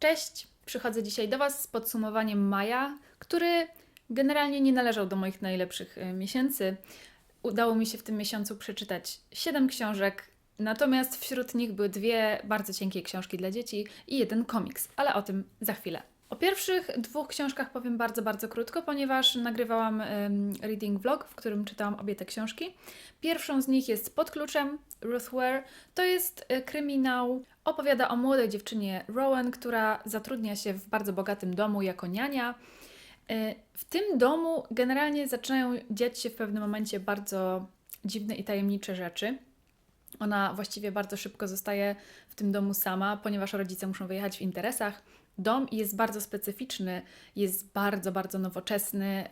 Cześć, przychodzę dzisiaj do Was z podsumowaniem maja, który generalnie nie należał do moich najlepszych e, miesięcy. Udało mi się w tym miesiącu przeczytać 7 książek, natomiast wśród nich były dwie bardzo cienkie książki dla dzieci i jeden komiks, ale o tym za chwilę. O pierwszych dwóch książkach powiem bardzo, bardzo krótko, ponieważ nagrywałam reading vlog, w którym czytałam obie te książki. Pierwszą z nich jest Pod kluczem Ruth Ware. To jest e, kryminał. Opowiada o młodej dziewczynie Rowan, która zatrudnia się w bardzo bogatym domu jako niania. E, W tym domu generalnie zaczynają dziać się w pewnym momencie bardzo dziwne i tajemnicze rzeczy. Ona właściwie bardzo szybko zostaje w tym domu sama, ponieważ rodzice muszą wyjechać w interesach. Dom jest bardzo specyficzny, jest bardzo, bardzo nowoczesny,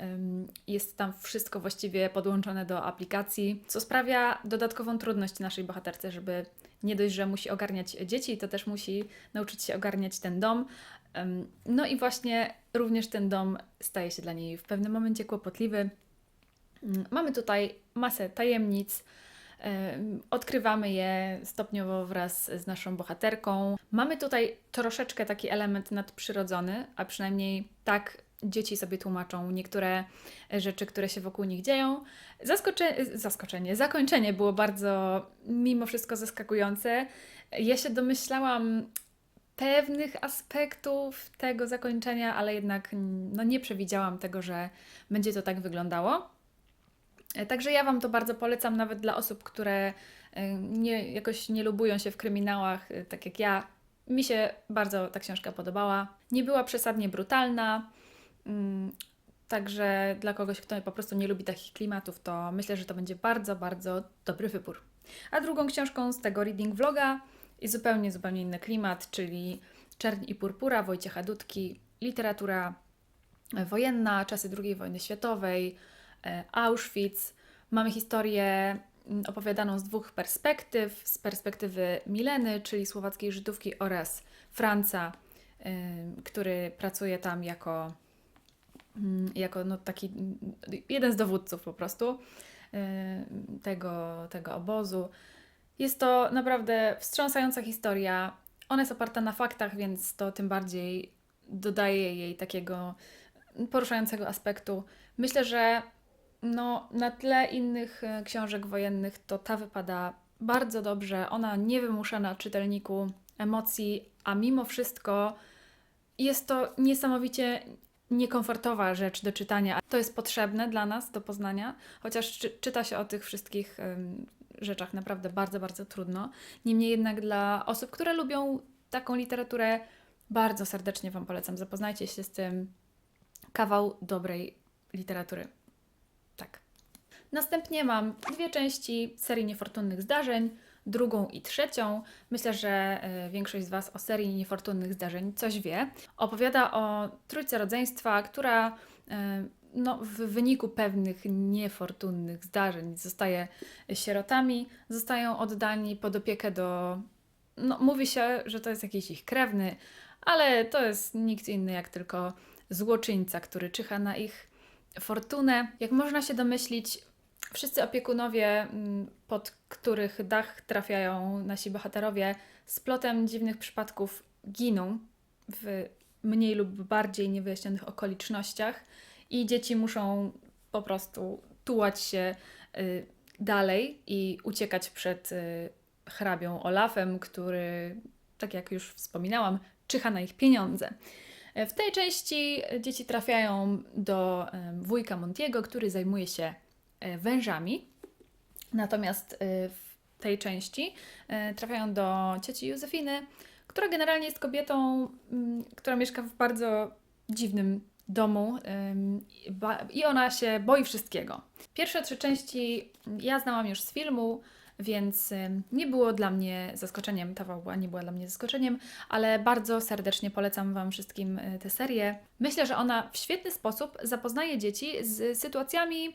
jest tam wszystko właściwie podłączone do aplikacji, co sprawia dodatkową trudność naszej bohaterce, żeby nie dość, że musi ogarniać dzieci, to też musi nauczyć się ogarniać ten dom. No i właśnie również ten dom staje się dla niej w pewnym momencie kłopotliwy. Ym, Mamy tutaj masę tajemnic, Em, Odkrywamy je stopniowo wraz z naszą bohaterką. Mamy tutaj troszeczkę taki element nadprzyrodzony, a przynajmniej tak dzieci sobie tłumaczą niektóre rzeczy, które się wokół nich dzieją. Zaskocze... Zaskoczenie, zakończenie było bardzo mimo wszystko zaskakujące. Ja się domyślałam pewnych aspektów tego zakończenia, ale jednak no, nie przewidziałam tego, że będzie to tak wyglądało. E, Także ja Wam to bardzo polecam, nawet dla osób, które e, nie, jakoś nie lubują się w kryminałach, e, tak jak ja. Mi się bardzo ta książka podobała. Nie była przesadnie brutalna, mm, także dla kogoś, kto po prostu nie lubi takich klimatów, to myślę, że to będzie bardzo, bardzo dobry wybór. A drugą książką z tego reading vloga jest zupełnie, zupełnie inny klimat, czyli Czerń i Purpura Wojciecha Dudki, literatura wojenna, czasy II wojny światowej, Auschwitz. Mamy historię mm, opowiadaną z dwóch perspektyw. Z perspektywy Mileny, czyli słowackiej Żydówki oraz Franca, ym, który pracuje tam jako, mm, jako no, taki mm, jeden z dowódców po prostu ym, tego, tego obozu. Jest to naprawdę wstrząsająca historia. Ona jest oparta na faktach, więc to tym bardziej dodaje jej takiego poruszającego aspektu. Myślę, że no, na tle innych e, książek wojennych to ta wypada bardzo dobrze. Ona nie wymusza na czytelniku emocji, a mimo wszystko jest to niesamowicie niekomfortowa rzecz do czytania. To jest potrzebne dla nas do poznania, chociaż czy, czyta się o tych wszystkich em, rzeczach naprawdę bardzo, bardzo trudno. Niemniej jednak dla osób, które lubią taką literaturę, bardzo serdecznie Wam polecam. Zapoznajcie się z tym. Kawał dobrej literatury. Następnie mam dwie części serii niefortunnych zdarzeń, drugą i trzecią. Myślę, że e, większość z Was o serii niefortunnych zdarzeń coś wie. Opowiada o trójce rodzeństwa, która e, no, w wyniku pewnych niefortunnych zdarzeń zostaje sierotami, zostają oddani pod opiekę do. No, mówi się, że to jest jakiś ich krewny, ale to jest nikt inny jak tylko złoczyńca, który czyha na ich fortunę. Jak można się domyślić, wszyscy opiekunowie, mm, pod których dach trafiają nasi bohaterowie, z plotem dziwnych przypadków giną w mniej lub bardziej niewyjaśnionych okolicznościach i dzieci muszą po prostu tułać się y, dalej i uciekać przed y, hrabią Olafem, który, tak jak już wspominałam, czyha na ich pieniądze. W tej części dzieci trafiają do wujka Montiego, który zajmuje się wężami. Natomiast e, w tej części e, trafiają do cioci Józefiny, która generalnie jest kobietą, mm, która mieszka w bardzo dziwnym domu i ona się boi wszystkiego. Pierwsze trzy części ja znałam już z filmu, więc nie było dla mnie zaskoczeniem, ta fabuła nie była dla mnie zaskoczeniem, ale bardzo serdecznie polecam Wam wszystkim e, tę serię. Myślę, że ona w świetny sposób zapoznaje dzieci z sytuacjami, e,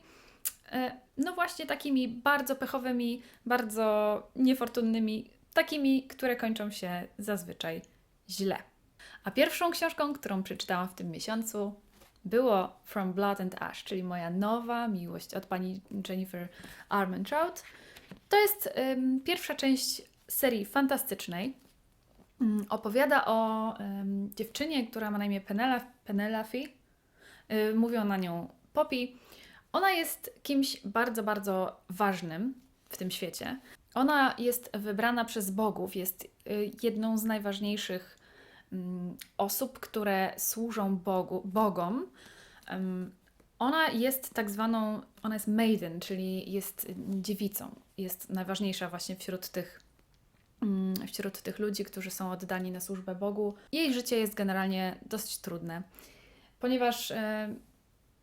no właśnie takimi bardzo pechowymi, bardzo niefortunnymi, takimi, które kończą się zazwyczaj źle. A pierwszą książką, którą przeczytałam w tym miesiącu, było From Blood and Ash, czyli moja nowa miłość od pani Jennifer Armentrout. To jest pierwsza część serii fantastycznej. Ym, opowiada o mm, dziewczynie, która ma na imię Penela- Penelope. Y, Mówią na nią Poppy. Ona jest kimś bardzo, bardzo ważnym w tym świecie. Ona jest wybrana przez bogów, jest y, jedną z najważniejszych mm, osób, które służą Bogu, bogom. Ona jest tak zwaną, ona jest maiden, czyli jest dziewicą. Jest najważniejsza właśnie wśród tych, mm, wśród tych ludzi, którzy są oddani na służbę Bogu. Jej życie jest generalnie dosyć trudne, ponieważ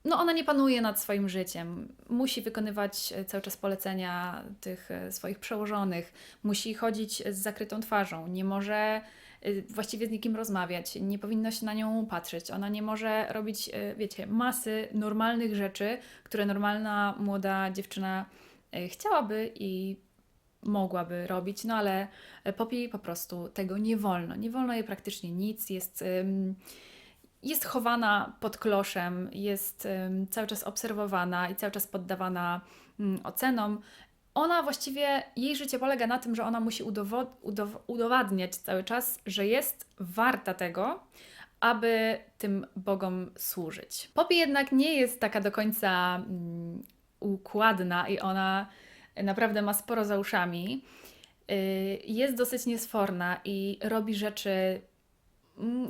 no ona nie panuje nad swoim życiem. Musi wykonywać e, cały czas polecenia tych e, swoich przełożonych, musi chodzić z zakrytą twarzą, nie może y, właściwie z nikim rozmawiać, nie powinno się na nią patrzeć. Ona nie może robić, wiecie, masy normalnych rzeczy, które normalna młoda dziewczyna chciałaby i mogłaby robić, no ale Poppy po prostu tego nie wolno. Nie wolno jej praktycznie nic, jest. Jest chowana pod kloszem, jest cały czas obserwowana i cały czas poddawana ym, ocenom. Ona właściwie, jej życie polega na tym, że ona musi udowo- udow- udowadniać cały czas, że jest warta tego, aby tym bogom służyć. Poppy jednak nie jest taka do końca mm, układna i ona naprawdę ma sporo za uszami. Y, Jest dosyć niesforna i robi rzeczy, mm,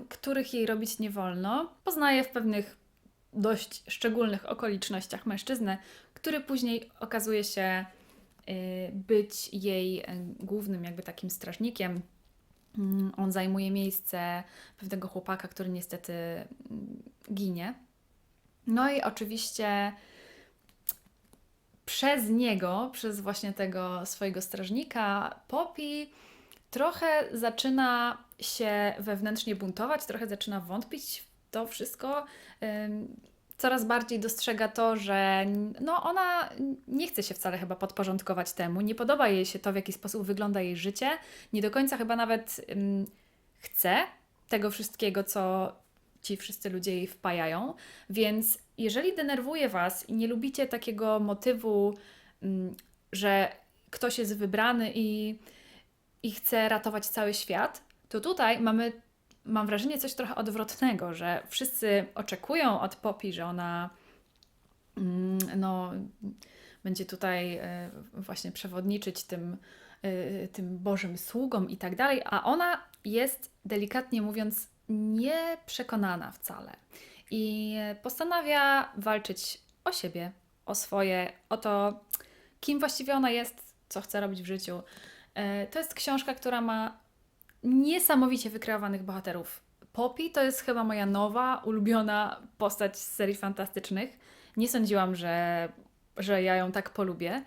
których jej robić nie wolno. Poznaje w pewnych dość szczególnych okolicznościach mężczyznę, który później okazuje się y, być jej y, głównym jakby takim strażnikiem. Mm, On zajmuje miejsce pewnego chłopaka, który niestety mm, ginie. No i oczywiście przez niego, przez właśnie tego swojego strażnika, Poppy trochę zaczyna się wewnętrznie buntować, trochę zaczyna wątpić w to wszystko. Coraz bardziej dostrzega to, że no ona nie chce się wcale chyba podporządkować temu, nie podoba jej się to, w jaki sposób wygląda jej życie, nie do końca chyba nawet chce tego wszystkiego, co ci wszyscy ludzie jej wpajają. Więc jeżeli denerwuje Was i nie lubicie takiego motywu, że ktoś jest wybrany i, i chce ratować cały świat, to tutaj mamy, mam wrażenie, coś trochę odwrotnego, że wszyscy oczekują od Poppy, że ona mm, no, będzie tutaj e, właśnie przewodniczyć tym, e, tym Bożym sługom i tak dalej, a ona jest delikatnie mówiąc nieprzekonana wcale i postanawia walczyć o siebie, o swoje, o to, kim właściwie ona jest, co chce robić w życiu. E, To jest książka, która ma niesamowicie wykreowanych bohaterów. Poppy to jest chyba moja nowa, ulubiona postać z serii fantastycznych. Nie sądziłam, że, że ja ją tak polubię.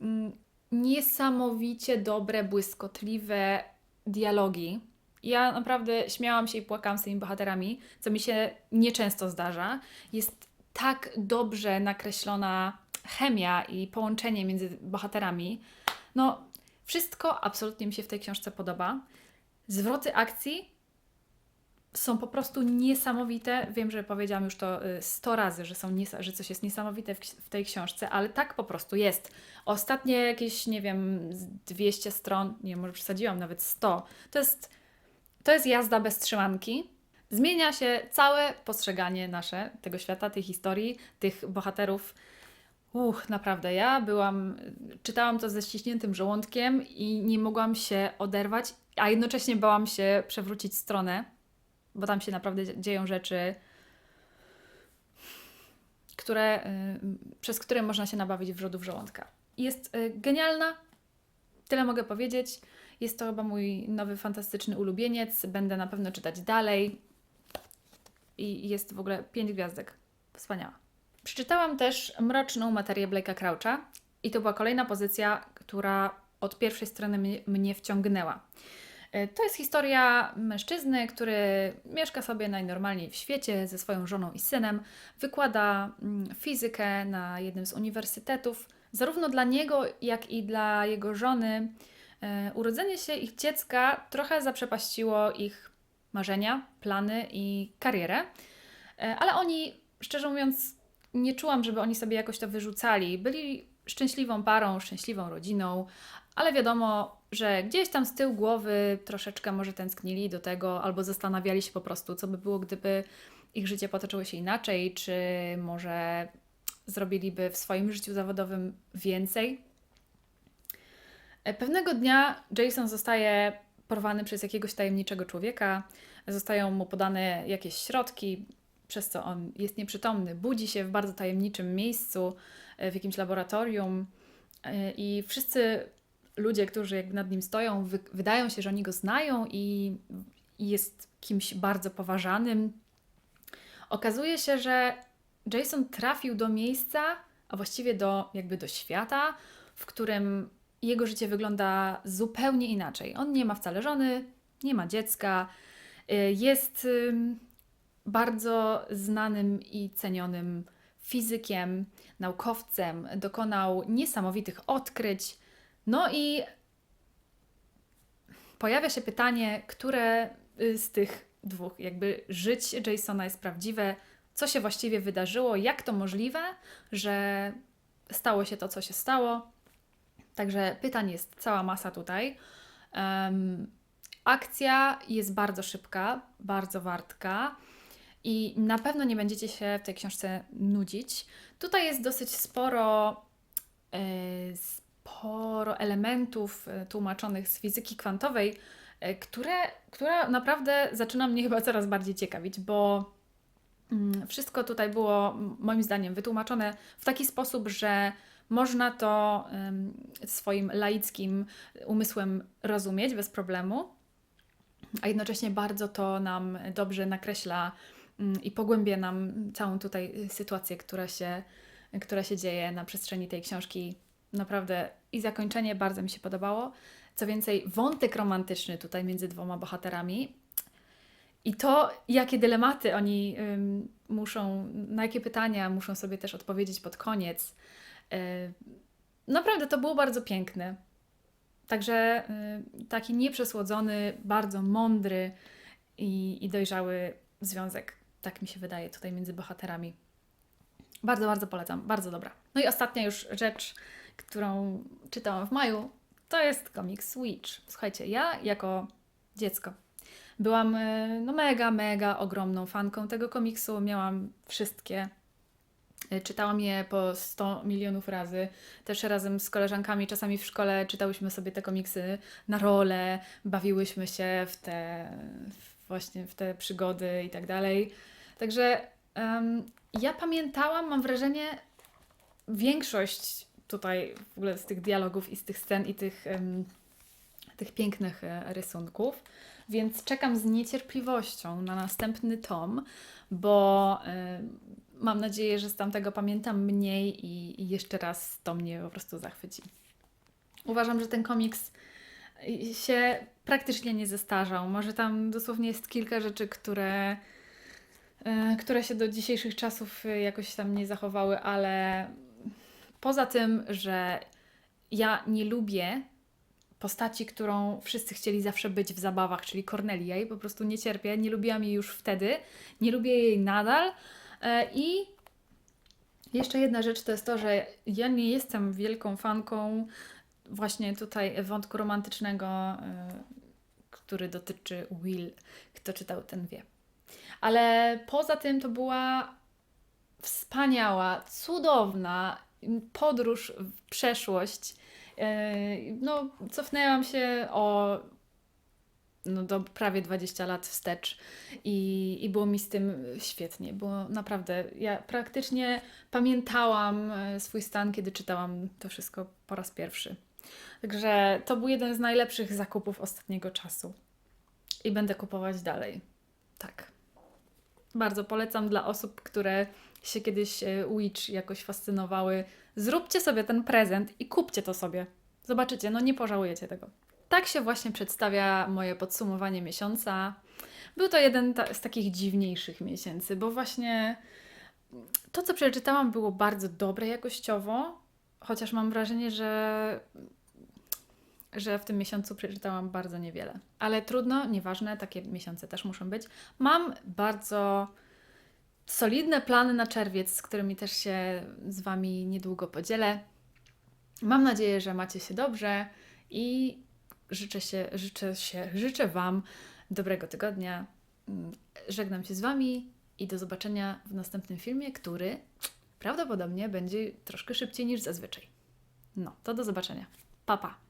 Mm, Niesamowicie dobre, błyskotliwe dialogi. Ja naprawdę śmiałam się i płakałam z tymi bohaterami, co mi się nieczęsto zdarza. Jest tak dobrze nakreślona chemia i połączenie między bohaterami. No, wszystko absolutnie mi się w tej książce podoba. Zwroty akcji są po prostu niesamowite. Wiem, że powiedziałam już to y, 100 razy, że, są nies- że coś jest niesamowite w, w tej książce, ale tak po prostu jest. Ostatnie jakieś, nie wiem, z 200 stron, nie może przesadziłam, nawet 100, to jest, to jest jazda bez trzymanki. Zmienia się całe postrzeganie nasze tego świata, tej historii, tych bohaterów. Uch, naprawdę, ja byłam, czytałam to ze ściśniętym żołądkiem i nie mogłam się oderwać, a jednocześnie bałam się przewrócić stronę, bo tam się naprawdę dzie- dzieją rzeczy, które, y, przez które można się nabawić wrzodów żołądka. Jest y, genialna, tyle mogę powiedzieć. Jest to chyba mój nowy fantastyczny ulubieniec. Będę na pewno czytać dalej. I jest w ogóle pięć gwiazdek. Wspaniała. Przeczytałam też mroczną materię Blake'a Croucha i to była kolejna pozycja, która od pierwszej strony mnie, wciągnęła. E, To jest historia mężczyzny, który mieszka sobie najnormalniej w świecie ze swoją żoną i synem. Wykłada mm, fizykę na jednym z uniwersytetów. Zarówno dla niego, jak i dla jego żony e, urodzenie się ich dziecka trochę zaprzepaściło ich marzenia, plany i karierę. E, Ale oni, szczerze mówiąc, nie czułam, żeby oni sobie jakoś to wyrzucali. Byli szczęśliwą parą, szczęśliwą rodziną, ale wiadomo, że gdzieś tam z tyłu głowy troszeczkę może tęsknili do tego, albo zastanawiali się po prostu, co by było, gdyby ich życie potoczyło się inaczej, czy może zrobiliby w swoim życiu zawodowym więcej. E, Pewnego dnia Jason zostaje porwany przez jakiegoś tajemniczego człowieka, zostają mu podane jakieś środki, przez co on jest nieprzytomny. Budzi się w bardzo tajemniczym miejscu, e, w jakimś laboratorium e, i wszyscy ludzie, którzy jakby nad nim stoją, wy wydają się, że oni go znają i, i jest kimś bardzo poważanym. Okazuje się, że Jason trafił do miejsca, a właściwie do jakby do świata, w którym jego życie wygląda zupełnie inaczej. On nie ma wcale żony, nie ma dziecka, y, jest bardzo znanym i cenionym fizykiem, naukowcem, dokonał niesamowitych odkryć. No i pojawia się pytanie, które y, z tych dwóch jakby żyć Jasona jest prawdziwe, co się właściwie wydarzyło, jak to możliwe, że stało się to, co się stało. Także pytań jest cała masa tutaj. Em, akcja jest bardzo szybka, bardzo wartka i na pewno nie będziecie się w tej książce nudzić. Tutaj jest dosyć sporo, e, sporo elementów e, tłumaczonych z fizyki kwantowej, e, które, która naprawdę zaczyna mnie chyba coraz bardziej ciekawić, bo mm, wszystko tutaj było moim zdaniem wytłumaczone w taki sposób, że można to swoim laickim umysłem rozumieć bez problemu, a jednocześnie bardzo to nam dobrze nakreśla i pogłębia nam całą tutaj sytuację, która się, która się dzieje na przestrzeni tej książki. Naprawdę i zakończenie bardzo mi się podobało. Co więcej, wątek romantyczny tutaj między dwoma bohaterami i to, jakie dylematy oni ym, muszą, na jakie pytania muszą sobie też odpowiedzieć pod koniec. y, Naprawdę to było bardzo piękne. Także y, taki nieprzesłodzony, bardzo mądry i, i dojrzały związek, tak mi się wydaje, tutaj między bohaterami. Bardzo, bardzo polecam, bardzo dobra. No i ostatnia już rzecz, którą czytałam w maju, to jest komiks Witch. Słuchajcie, ja jako dziecko byłam y, no mega, mega ogromną fanką tego komiksu. Miałam wszystkie. Y, Czytałam je po 100 milionów razy. Też razem z koleżankami, czasami w szkole czytałyśmy sobie te komiksy na role, bawiłyśmy się w te właśnie w te przygody i tak dalej. Także em, ja pamiętałam, mam wrażenie, większość tutaj w ogóle z tych dialogów i z tych scen i tych, em, tych pięknych e, rysunków, więc czekam z niecierpliwością na następny tom, bo em, mam nadzieję, że z tamtego pamiętam mniej i, i jeszcze raz to mnie po prostu zachwyci. Uważam, że ten komiks y, się praktycznie nie zestarzał. Może tam dosłownie jest kilka rzeczy, które, e, które się do dzisiejszych czasów e, jakoś tam nie zachowały, ale poza tym, że ja nie lubię postaci, którą wszyscy chcieli zawsze być w zabawach, czyli Cornelia. Ja jej po prostu nie cierpię. Nie lubiłam jej już wtedy, nie lubię jej nadal. E, I jeszcze jedna rzecz to jest to, że ja nie jestem wielką fanką właśnie tutaj wątku romantycznego, który dotyczy Will. Kto czytał, ten wie. Ale poza tym to była wspaniała, cudowna podróż w przeszłość. E, No, cofnęłam się o no, do prawie 20 lat wstecz i, i było mi z tym świetnie. Było naprawdę, ja praktycznie pamiętałam e, swój stan, kiedy czytałam to wszystko po raz pierwszy. Także to był jeden z najlepszych zakupów ostatniego czasu. I będę kupować dalej. Tak. Bardzo polecam dla osób, które się kiedyś e, Witch jakoś fascynowały. Zróbcie sobie ten prezent i kupcie to sobie. Zobaczycie, no nie pożałujecie tego. Tak się właśnie przedstawia moje podsumowanie miesiąca. Był to jeden ta- z takich dziwniejszych miesięcy, bo właśnie to, co przeczytałam, było bardzo dobre jakościowo, chociaż mam wrażenie, że, że w tym miesiącu przeczytałam bardzo niewiele. Ale trudno, nieważne, takie miesiące też muszą być. Mam bardzo solidne plany na czerwiec, z którymi też się z Wami niedługo podzielę. Mam nadzieję, że macie się dobrze i życzę się, życzę się, życzę Wam dobrego tygodnia. Żegnam się z Wami i do zobaczenia w następnym filmie, który prawdopodobnie będzie troszkę szybciej niż zazwyczaj. No, to do zobaczenia. Pa, pa.